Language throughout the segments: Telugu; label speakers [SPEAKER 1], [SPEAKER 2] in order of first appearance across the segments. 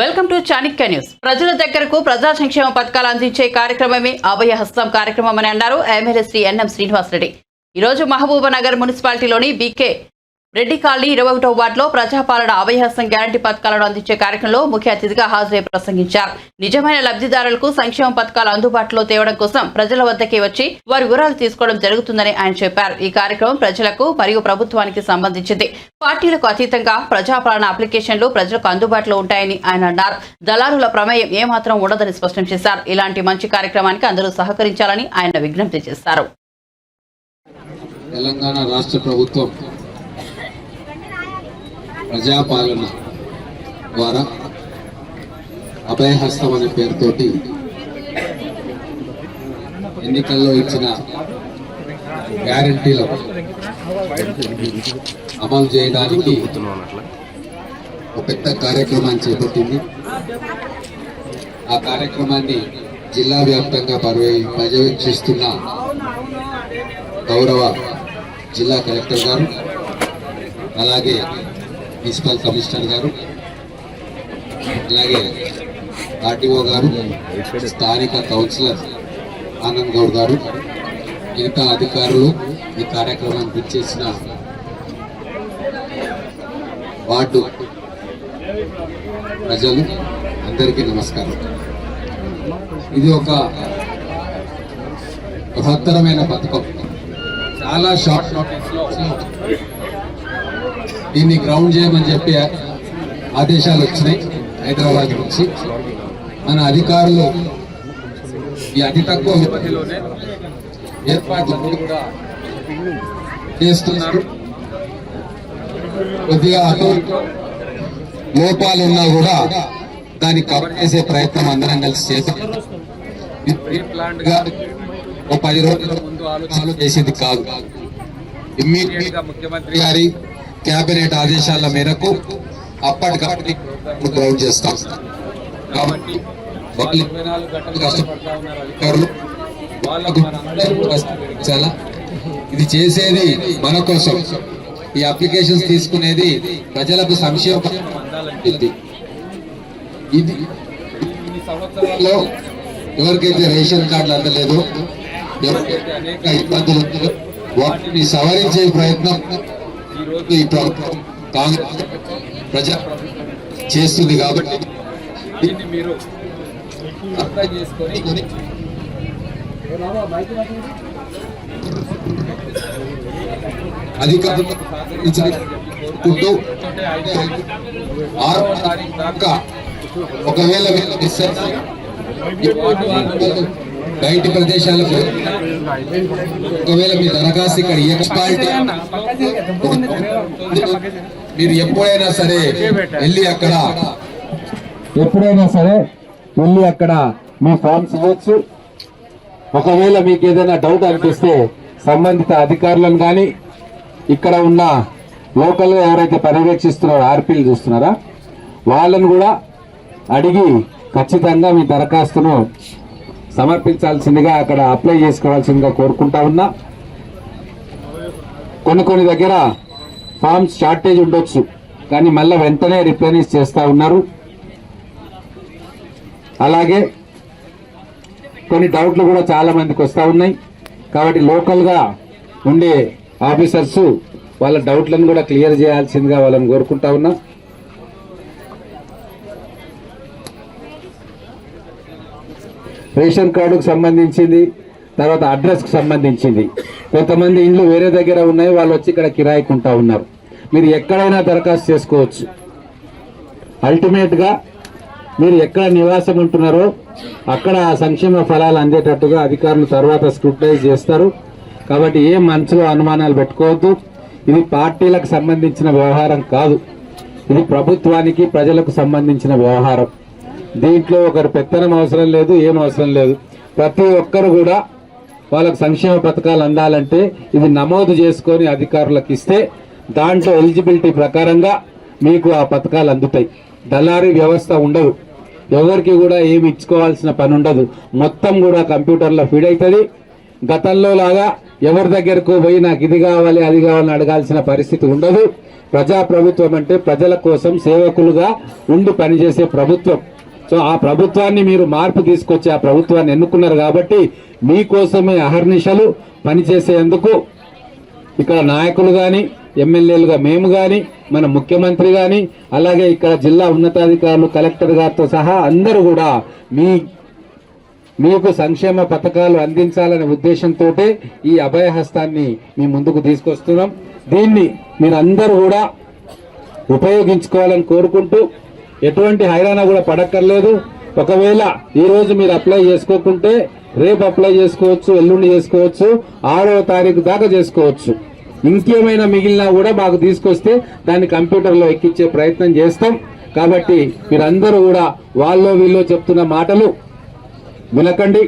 [SPEAKER 1] Welcome to Chanakya news. ప్రజల దగ్గరకు ప్రజా సంక్షేమ పథకాలు అందించే కార్యక్రమమే అభయ హస్తం కార్యక్రమం అని అన్నారు ఎమ్మెల్యే శ్రీ ఎన్ఎం శ్రీనివాసరెడ్డి. ఈ రోజు మహబూబానగర్ మున్సిపాలిటీలోని బీకే రెడ్డి కాలనీ ఇరవై ఒకటో వార్డులో ప్రజాపాలన అభయహస్తం గ్యారంటీ పథకాలను అందించే కార్యక్రమంలో ముఖ్య అతిథిగా హాజరై ప్రసంగించారు. నిజమైన లబ్ధిదారులకు సంక్షేమ పథకాలు అందుబాటులో తేవడం కోసం ప్రజల వద్దకే వచ్చి వారి వివరాలు తీసుకోవడం జరుగుతుందని ఆయన చెప్పారు. ఈ కార్యక్రమం ప్రజలకు మరియు ప్రభుత్వానికి సంబంధించింది. పార్టీలకు అతీతంగా ప్రజాపాలన అప్లికేషన్లు ప్రజలకు అందుబాటులో ఉంటాయని ఆయన అన్నారు. దళారుల ప్రమేయం ఏమాత్రం ఉండదని స్పష్టం చేశారు. ఇలాంటి మంచి కార్యక్రమానికి అందరూ సహకరించాలని ఆయన విజ్ఞప్తి చేశారు.
[SPEAKER 2] తెలంగాణ రాష్ట్ర ప్రభుత్వం ప్రజాపాలన ద్వారా అభయహస్తం అనే పేరుతోటి ఎన్నికల్లో ఇచ్చిన గ్యారంటీల అమలు చేయడానికి ఒక పెద్ద కార్యక్రమాన్ని చేపట్టింది. ఆ కార్యక్రమాన్ని జిల్లా వ్యాప్తంగా పర్యవే పర్యవేక్షిస్తున్న గౌరవ జిల్లా కలెక్టర్ గారు అలాగే మున్సిపల్ కమిషనర్ గారు అలాగే ఆర్టీఓ గారు స్థానిక కౌన్సిలర్ ఆనంద్ గౌడ్ గారు మిగతా అధికారులు ఈ కార్యక్రమానికి ఇచ్చేసిన వార్డు ప్రజలు అందరికీ నమస్కారం. ఇది ఒక బృహత్తరమైన పథకం. చాలా షార్ట్ నోటీస్లో దీన్ని గ్రౌండ్ చేయమని చెప్పి ఆదేశాలు వచ్చినాయి హైదరాబాద్ నుంచి. మన అధికారులు ఈ అతి తక్కువ వ్యవధిలోనే ఏర్పాట్లు చేస్తున్నారు. కొద్దిగా అటు లోపాలు ఉన్నా కూడా దాన్ని కవర్ చేసే ప్రయత్నం అందరం కలిసి చేశాం ఇది ఓ పది రోజుల ముందు ఆలోచనలు చేసేది కాదు. ఇమ్మీడియట్గా ముఖ్యమంత్రి గారి కేబినెట్ ఆదేశాల మేరకు అప్పటికప్పుడు గ్రౌండ్ చేస్తాం. కాబట్టి వాళ్ళు కష్టపడతా ఉన్నారు అధికారులు. వాళ్ళకు మనందరం ఇది చేసేది మన కోసం. ఈ అప్లికేషన్స్ తీసుకునేది ప్రజలకు సంక్షేమ పథకం ఇది ఇది సంవత్సరాల్లో ఎవరికైతే రేషన్ కార్డులు అందలేదు ఎవరికైతే అనేక ఇబ్బందులు వాటిని సవరించే ప్రయత్నం ఈ రోజు ఈ ప్రభుత్వం కాంగ్రెస్ ప్రజా చేస్తుంది కాబట్టి దీన్ని మీరు అర్థం చేసుకొని అధికారులు కోరుకుంటూ ఆరో తారీఖు దాకా ఒకవేళ మిస్ అయితే బయట ప్రదేశాలకు ఒకవేళ మీ దరఖాస్తు ఇక్కడ ఎక్స్పాలిటీ మీరు ఎప్పుడైనా సరే వెళ్ళి అక్కడ ఎప్పుడైనా సరే వెళ్ళి అక్కడ మీ ఫామ్స్ ఇవ్వచ్చు. ఒకవేళ మీకు ఏదైనా డౌట్ అనిపిస్తే సంబంధిత అధికారులను కానీ ఇక్కడ ఉన్న లోకల్ ఎవరైతే పర్యవేక్షిస్తున్నారో ఆర్పీలు చూస్తున్నారా? వాళ్ళను కూడా అడిగి ఖచ్చితంగా మీ దరఖాస్తును సమర్పించాల్సిందిగా అక్కడ అప్లై చేసుకోవాల్సిందిగా కోరుకుంటా ఉన్నా. కొన్ని కొన్ని దగ్గర ఫామ్స్ షార్టేజ్ ఉండొచ్చు కానీ మళ్ళీ వెంటనే రిప్లెనిష్ చేస్తూ ఉన్నారు. అలాగే కొన్ని డౌట్లు కూడా చాలా మందికి వస్తూ ఉన్నాయి. కాబట్టి లోకల్గా ఉండే ఆఫీసర్స్ వాళ్ళ డౌట్లను కూడా క్లియర్ చేయాల్సిందిగా వాళ్ళని కోరుకుంటా ఉన్నా. రేషన్ కార్డుకు సంబంధించింది తర్వాత అడ్రస్కి సంబంధించింది. కొంతమంది ఇండ్లు వేరే దగ్గర ఉన్నాయి వాళ్ళు వచ్చి ఇక్కడ కిరాయికి ఉంటా ఉన్నారు. మీరు ఎక్కడైనా దరఖాస్తు చేసుకోవచ్చు. అల్టిమేట్గా మీరు ఎక్కడ నివాసం ఉంటున్నారో అక్కడ ఆ సంక్షేమ ఫలాలు అందేటట్టుగా అధికారులు తర్వాత స్క్రూటైజ్ చేస్తారు. కాబట్టి ఏ మనసులో అనుమానాలు పెట్టుకోవద్దు. ఇది పార్టీలకు సంబంధించిన వ్యవహారం కాదు. ఇది ప్రభుత్వానికి ప్రజలకు సంబంధించిన వ్యవహారం. దీంట్లో ఒకరు పెత్తనం అవసరం లేదు ఏం అవసరం లేదు. ప్రతి ఒక్కరు కూడా వాళ్ళకు సంక్షేమ పథకాలు అందాలంటే ఇది నమోదు చేసుకొని అధికారులకు ఇస్తే దాంట్లో ఎలిజిబిలిటీ ప్రకారంగా మీకు ఆ పథకాలు అందుతాయి. దళారీ వ్యవస్థ ఉండదు. ఎవరికి కూడా ఏమి ఇచ్చుకోవాల్సిన పని ఉండదు. మొత్తం కూడా కంప్యూటర్లో ఫీడ్ అవుతుంది. గతంలో లాగా ఎవరి దగ్గరకు పోయి నాకు ఇది కావాలి అది కావాలని అడగాల్సిన పరిస్థితి ఉండదు. ప్రజా ప్రభుత్వం అంటే ప్రజల కోసం సేవకులుగా ఉండి పనిచేసే ప్రభుత్వం. సో ఆ ప్రభుత్వాన్ని మీరు మార్పు తీసుకొచ్చి ఆ ప్రభుత్వాన్ని ఎన్నుకున్నారు కాబట్టి మీకోసమే అహర్నిశలు పనిచేసేందుకు ఇక్కడ నాయకులు కానీ ఎమ్మెల్యేలుగా మేము కానీ మన ముఖ్యమంత్రి కానీ అలాగే ఇక్కడ జిల్లా ఉన్నతాధికారులు కలెక్టర్ గారితో సహా అందరూ కూడా మీ మీకు సంక్షేమ పథకాలు అందించాలనే ఉద్దేశంతో ఈ అభయహస్తాన్ని మీ ముందుకు తీసుకొస్తున్నాం. దీన్ని మీరందరూ కూడా ఉపయోగించుకోవాలని కోరుకుంటూ ఎటువంటి హైరాణ కూడా పడక్కర్లేదు. ఒకవేళ ఈ రోజు మీరు అప్లై చేసుకోకుంటే రేపు అప్లై చేసుకోవచ్చు ఎల్లుండి చేసుకోవచ్చు ఆరో తారీఖు దాకా చేసుకోవచ్చు. ఇంకేమైనా మిగిలినా కూడా మాకు తీసుకొస్తే దాన్ని కంప్యూటర్లో ఎక్కించే ప్రయత్నం చేస్తాం. కాబట్టి మీరందరూ కూడా వాళ్ళో వీళ్ళో చెప్తున్న మాటలు వినకండి.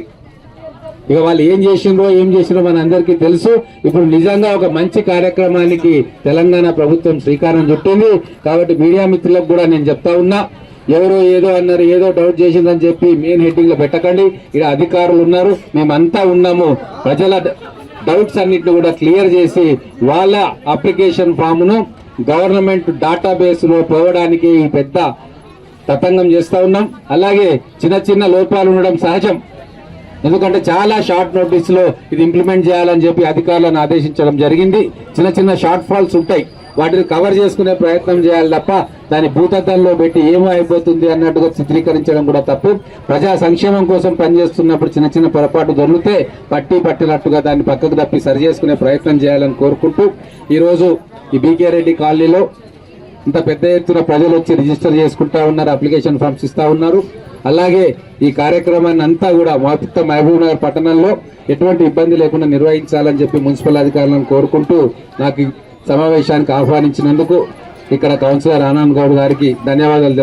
[SPEAKER 2] ఇక వాళ్ళు ఏం చేసిండ్రో ఏం చేసిండ్రో మన అందరికీ తెలుసు. ఇప్పుడు నిజంగా ఒక మంచి కార్యక్రమానికి తెలంగాణ ప్రభుత్వం శ్రీకారం చుట్టింది. కాబట్టి మీడియా మిత్రులకు కూడా నేను చెప్తా ఉన్నా ఎవరో ఏదో అన్నారు ఏదో డౌట్ చేసిందని చెప్పి మెయిన్ హెడ్డింగ్లో పెట్టకండి. ఇక్కడ అధికారులు ఉన్నారు మేమంతా ఉన్నాము. ప్రజల డౌట్స్ అన్నిటిని కూడా క్లియర్ చేసి వాళ్ళ అప్లికేషన్ ఫామ్ను గవర్నమెంట్ డేటాబేస్లో పోవడానికి ఈ పెద్ద తతంగం చేస్తా ఉన్నాం. అలాగే చిన్న చిన్న లోపాలు ఉండడం సహజం. ఎందుకంటే చాలా షార్ట్ నోటీస్లో ఇది ఇంప్లిమెంట్ చేయాలని చెప్పి అధికారులను ఆదేశించడం జరిగింది. చిన్న చిన్న షార్ట్ ఫాల్స్ ఉంటాయి. వాటిని కవర్ చేసుకునే ప్రయత్నం చేయాలి తప్ప దాని భూతద్దంలో పెట్టి ఏమో అయిపోతుంది అన్నట్టుగా చిత్రీకరించడం కూడా తప్పు. ప్రజా సంక్షేమం కోసం పనిచేస్తున్నప్పుడు చిన్న చిన్న పొరపాటు దొరికితే పట్టి పట్టినట్టుగా దాన్ని పక్కకు తప్పి సరి చేసుకునే ప్రయత్నం చేయాలని కోరుకుంటూ ఈరోజు ఈ బీకే రెడ్డి కాలనీలో ఇంత పెద్ద ఎత్తున ప్రజలు వచ్చి రిజిస్టర్ చేసుకుంటా ఉన్నారు అప్లికేషన్ ఫామ్స్ ఇస్తా ఉన్నారు. అలాగే ఈ కార్యక్రమాన్ని అంతా కూడా మొత్తం మహబూబ్ నగర్ పట్టణంలో ఎటువంటి ఇబ్బంది లేకుండా నిర్వహించాలని చెప్పి మున్సిపల్ అధికారులను కోరుకుంటూ నాకు సమావేశానికి ఆహ్వానించినందుకు ఇక్కడ కౌన్సిలర్ ఆనంద్ గౌడ్ గారికి ధన్యవాదాలు